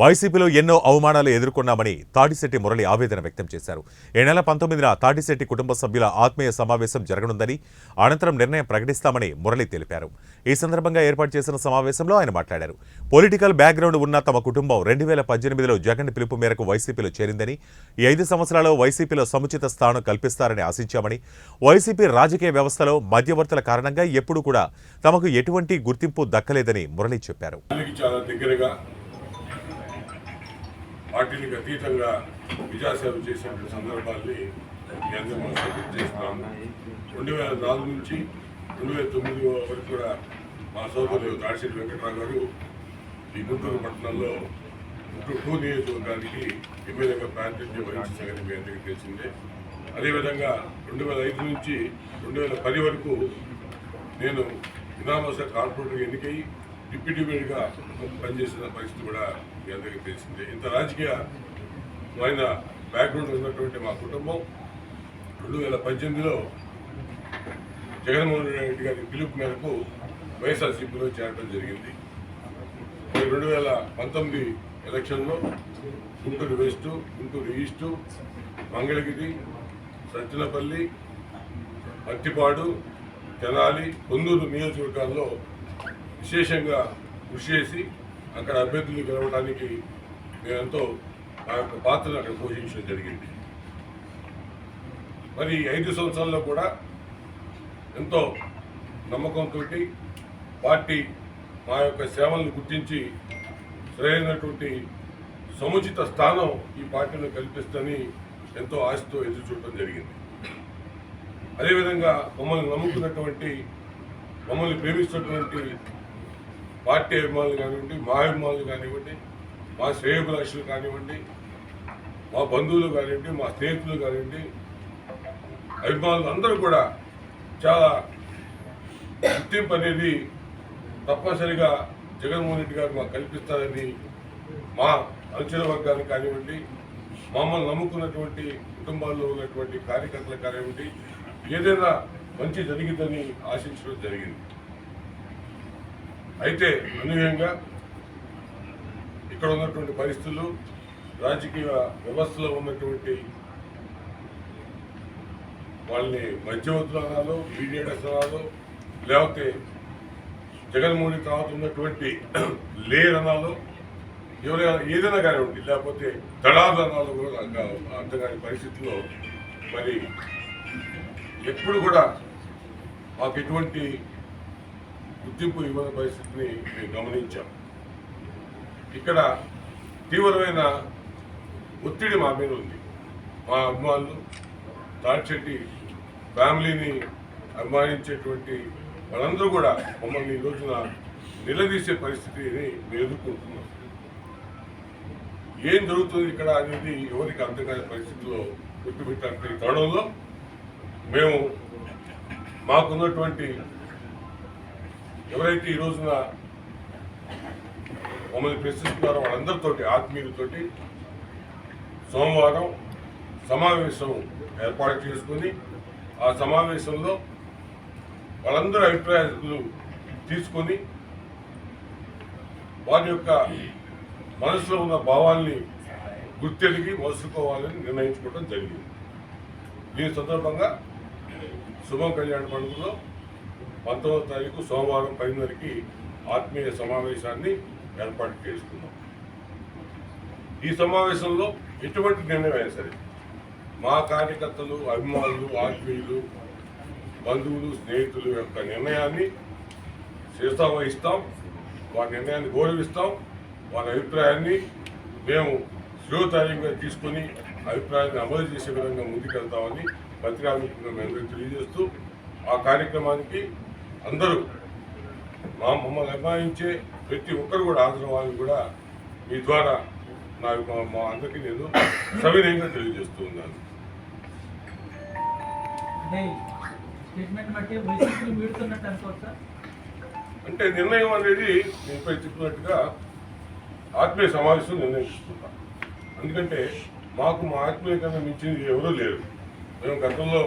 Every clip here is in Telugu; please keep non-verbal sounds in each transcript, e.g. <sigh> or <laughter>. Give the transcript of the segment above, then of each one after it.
వైసీపీలో ఎన్నో అవమానాలు ఎదుర్కొన్నామని తాటిశెట్టి మురళి ఆవేదన వ్యక్తం చేశారు. ఈ నెల పంతొమ్మిదిన తాటిశెట్టి కుటుంబ సభ్యుల ఆత్మీయ సమావేశం జరగనుందని అనంతరం నిర్ణయం ప్రకటిస్తామని మురళి తెలిపారు. ఈ సందర్భంగా ఏర్పాటు చేసిన సమావేశంలో ఆయన మాట్లాడారు. పొలిటికల్ బ్యాక్గ్రౌండ్ ఉన్న తమ కుటుంబం రెండు వేల పద్దెనిమిదిలో జగన్ పిలుపు మేరకు వైసీపీలో చేరిందని ఈ ఐదు సంవత్సరాల్లో వైసీపీలో సముచిత స్థానం కల్పిస్తారని ఆశించామని వైసీపీ రాజకీయ వ్యవస్థలో మధ్యవర్తుల కారణంగా ఎప్పుడూ కూడా తమకు ఎటువంటి గుర్తింపు దక్కలేదని మురళి చెప్పారు. చాలా దగ్గరగా పార్టీలకు అతీతంగా విజయసేవ చేసిన సందర్భాల్ని కేంద్రంలో చేస్తున్నాము రెండు వేల నాలుగు నుంచి రెండు వేల తొమ్మిది వరకు కూడా మా సోదరులు దాడిశెట్టి వెంకట్రావు గారు ఈ గుంటూరు పట్టణంలో గుంటూరు టూ నియోజకవర్గానికి ఎమ్మెల్యేగా ప్రాతినిధ్యం వహించిన సంగతి మీ అందరికీ తెలిసిందే. అదేవిధంగా రెండు వేల ఐదు నుంచి రెండు వేల పది వరకు నేను ఇనామోస కార్పొరేటర్ ఎన్నికై డిప్యూటీ మేయర్గా పనిచేసిన పరిస్థితి కూడా మీ అందరికీ తెలిసిందే. ఇంత రాజకీయ ఆయన బ్యాక్గ్రౌండ్ ఉన్నటువంటి మా కుటుంబం రెండు వేల పద్దెనిమిదిలో జగన్మోహన్ రెడ్డి గారి పిలుపు మేరకు వైఎస్ఆర్సీపీలో చేరడం జరిగింది. రెండు వేల పంతొమ్మిది ఎలక్షన్లో గుంటూరు వెస్ట్ గుంటూరు ఈస్టు మంగళగిరి సజ్జనపల్లి అట్టిపాడు తెనాలి పొందూరు నియోజకవర్గాల్లో విశేషంగా కృషి చేసి అక్కడ అభ్యర్థులు గెలవడానికి మేమెంతో ఆ యొక్క పాత్రను అక్కడ పోషించడం జరిగింది. మరి ఈ ఐదు సంవత్సరాల్లో కూడా ఎంతో నమ్మకంతో పార్టీ మా యొక్క సేవలను గుర్తించి సరైనటువంటి సముచిత స్థానం ఈ పార్టీలో కల్పిస్తని ఎంతో ఆశతో ఎదురు చూడటం జరిగింది. అదేవిధంగా మమ్మల్ని నమ్ముకున్నటువంటి మమ్మల్ని ప్రేమిస్తున్నటువంటి పార్టీ అభిమానులు కానివ్వండి మా అభిమానులు కానివ్వండి మా శ్రేయభిలాషులు కానివ్వండి మా బంధువులు కానివ్వండి మా స్నేహితులు కానివ్వండి అభిమానులు అందరూ కూడా చాలా గుర్తింపు అనేది తప్పనిసరిగా జగన్మోహన్ రెడ్డి గారు మాకు కల్పిస్తారని మా అనుచర వర్గానికి కానివ్వండి మమ్మల్ని నమ్ముకున్నటువంటి కుటుంబాల్లో ఉన్నటువంటి కార్యకర్తలు కానివ్వండి ఏదైనా మంచి జరిగిందని ఆశించడం జరిగింది. అయితే అనూహ్యంగా ఇక్కడ ఉన్నటువంటి పరిస్థితులు రాజకీయ వ్యవస్థలో ఉన్నటువంటి వాళ్ళని మధ్యవర్తులు అనాలో మీడియేటర్స్ అనాలో లేకపోతే జగన్మోహన్ తర్వాత ఉన్నటువంటి లేయర్ అనాలో ఎవరైనా ఏదైనా కానివ్వండి లేకపోతే దళాలు అనాలో కూడా అర్థం కాని పరిస్థితుల్లో మరి ఎప్పుడు కూడా మాకు ఎటువంటి గుర్తింపు ఇవ్వని పరిస్థితిని మేము గమనించాం. ఇక్కడ తీవ్రమైన ఒత్తిడి మా మీద ఉంది. మా అభిమానులు తాడిచెట్టి ఫ్యామిలీని అభిమానించేటువంటి వాళ్ళందరూ కూడా మమ్మల్ని ఈ రోజున నిలదీసే పరిస్థితిని మేము ఎదుర్కొంటున్నాం. ఏం జరుగుతుంది ఇక్కడ అనేది ఎవరికి అర్థం పరిస్థితిలో గుర్తుపెట్టినటువంటి తరుణంలో మేము మాకున్నటువంటి ఎవరైతే ఈ రోజున మమ్మల్ని ప్రశ్నిస్తున్నారో వాళ్ళందరితోటి ఆత్మీయులతోటి సోమవారం సమావేశం ఏర్పాటు చేసుకుని ఆ సమావేశంలో వాళ్ళందరి అభిప్రాయాలు తీసుకొని వారి యొక్క మనసులో ఉన్న భావాల్ని గుర్తెరిగి మోసుకోవాలని నిర్ణయించుకోవడం జరిగింది. దీని సందర్భంగా శుభం కళ్యాణ పండుగలో పంతొమ్మిదో తారీఖు సోమవారం పదిన్నరకి ఆత్మీయ సమావేశాన్ని ఏర్పాటు చేసుకున్నాం. ఈ సమావేశంలో ఎటువంటి నిర్ణయం సరే మా కార్యకర్తలు అభిమానులు ఆత్మీయులు బంధువులు స్నేహితులు యొక్క నిర్ణయాన్ని శిరసా వహిస్తాం వారి నిర్ణయాన్ని గౌరవిస్తాం వారి అభిప్రాయాన్ని మేము శిరోతార్యంగా తీసుకొని అభిప్రాయాన్ని అమలు చేసే విధంగా ముందుకెళ్తామని పత్రికా మేము తెలియజేస్తూ ఆ కార్యక్రమానికి అందరూ మా మమ్మల్ని అభిమానించే ప్రతి ఒక్కరు కూడా హాజరవ్వాలని కూడా మీ ద్వారా నాకు మా- మా అందరికీ నేను సవినయంగా తెలియజేస్తూ ఉన్నాను. అంటే నిర్ణయం అనేది నేను ఇప్పుడు చెప్పినట్టుగా ఆత్మీయ సమావేశం నిర్ణయించుకుంటాం ఎందుకంటే మాకు మా ఆత్మీయ కన్నా మించింది ఎవరూ లేరు. మేము గతంలో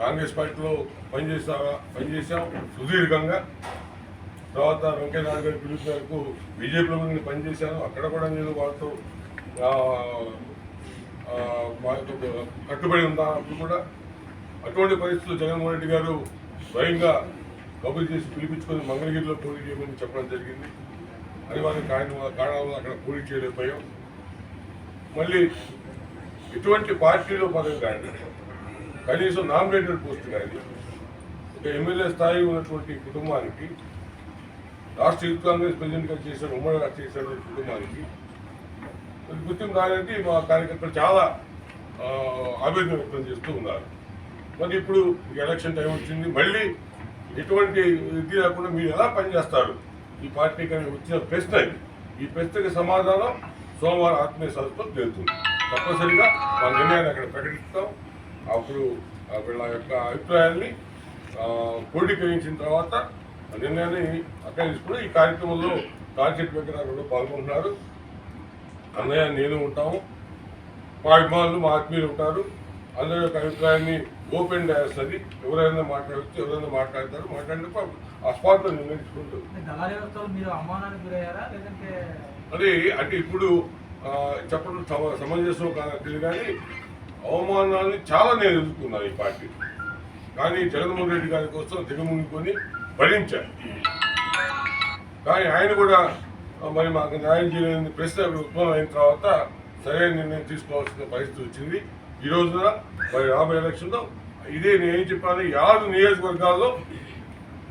కాంగ్రెస్ పార్టీలో పనిచేసా పనిచేసాం సుదీర్ఘంగా. తర్వాత వెంకయ్యనాయుడు గారి పిలుపు మేరకు బీజేపీలో నేను పనిచేశాను. అక్కడ కూడా నేను వాళ్ళతో మా కట్టుబడి ఉందా అప్పుడు కూడా. అటువంటి పరిస్థితులు జగన్మోహన్ రెడ్డి గారు స్వయంగా కబురు చేసి పిలిపించుకొని మంగళగిరిలో పోటీ చేయమని చెప్పడం జరిగింది. అనివార్య కారణం కారణాల వల్ల అక్కడ పోటీ చేయలేకపోయాం. మళ్ళీ ఇటువంటి పార్టీలో పదవి కానీ కనీసం నామినేటెడ్ పోస్ట్ కానీ ఒక ఎమ్మెల్యే స్థాయి ఉన్నటువంటి కుటుంబానికి రాష్ట్ర యూత్ కాంగ్రెస్ ప్రెసిడెంట్గా చేసిన ఉమ్మడిగా చేసిన కుటుంబానికి. గుర్తింపు రాఅనేది మా కార్యకర్తలు చాలా ఆ, ఆవేదన వ్యక్తం చేస్తూ ఉన్నారు. మరి ఇప్పుడు ఎలక్షన్ టైం వచ్చింది మళ్ళీ ఎటువంటి ఇది లేకుండా మీరు ఎలా పనిచేస్తారు? ఈ పార్టీకి అని వచ్చిన ప్రశ్న ఈ ప్రశ్నకి సమాధానం సోమవారం ఆత్మీయ సదస్సులో తెలుస్తుంది తప్పనిసరిగా మా నిర్ణయాన్ని అక్కడ ప్రకటిస్తాం. అప్పుడు వీళ్ళ యొక్క అభిప్రాయాన్ని క్రోడీకరించిన తర్వాత ఆ నిర్ణయాన్ని అక్కడ తీసుకుని ఈ కార్యక్రమంలో తాడిచెట్టు వెంకటరావు కూడా పాల్గొంటున్నారు. అన్నయ్య నేను ఉంటాము. మా అభిమానులు మా ఆత్మీయులు ఉంటారు. అందరి యొక్క అభిప్రాయాన్ని ఓపెన్ డాన్స్ అది ఎవరైనా మాట్లాడచ్చు ఎవరైనా మాట్లాడతారు. మాట్లాడినప్పుడు ఆ స్పాట్లో నిర్ణయించుకుంటారు అది అంటే ఇప్పుడు చెప్పడం సమ- సమంజసం కాదు కానీ అవమానాన్ని చాలా నేను ఎదుర్కొన్నాను ఈ పార్టీ. కానీ జగన్మోహన్ రెడ్డి గారి కోసం దిగమునుకొని భరించాను కానీ ఆయన కూడా మరి మాకు న్యాయం చేయలేని ప్రశ్న ఉద్భవం అయిన తర్వాత సరైన నిర్ణయం తీసుకోవాల్సిన పరిస్థితి వచ్చింది. ఈ రోజున మరి రాబోయే ఎలక్షన్లో ఇదే నేను ఏం చెప్పాను ఆరు నియోజకవర్గాల్లో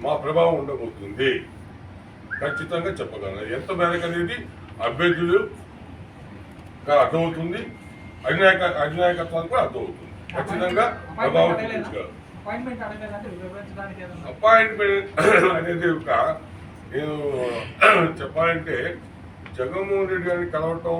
మా ప్రభావం ఉండబోతుంది. ఖచ్చితంగా చెప్పగలను. ఎంత మేరకు అనేది అభ్యర్థులు అర్థమవుతుంది. అధినాయక అధినాయకత్వానికి కూడా అర్థమవుతుంది. ఖచ్చితంగా ప్రభావం చూపించగలరు అపాయింట్మెంట్ <coughs> అనేది ఒక నేను చెప్పాలంటే జగన్మోహన్ రెడ్డి గారిని కలవటం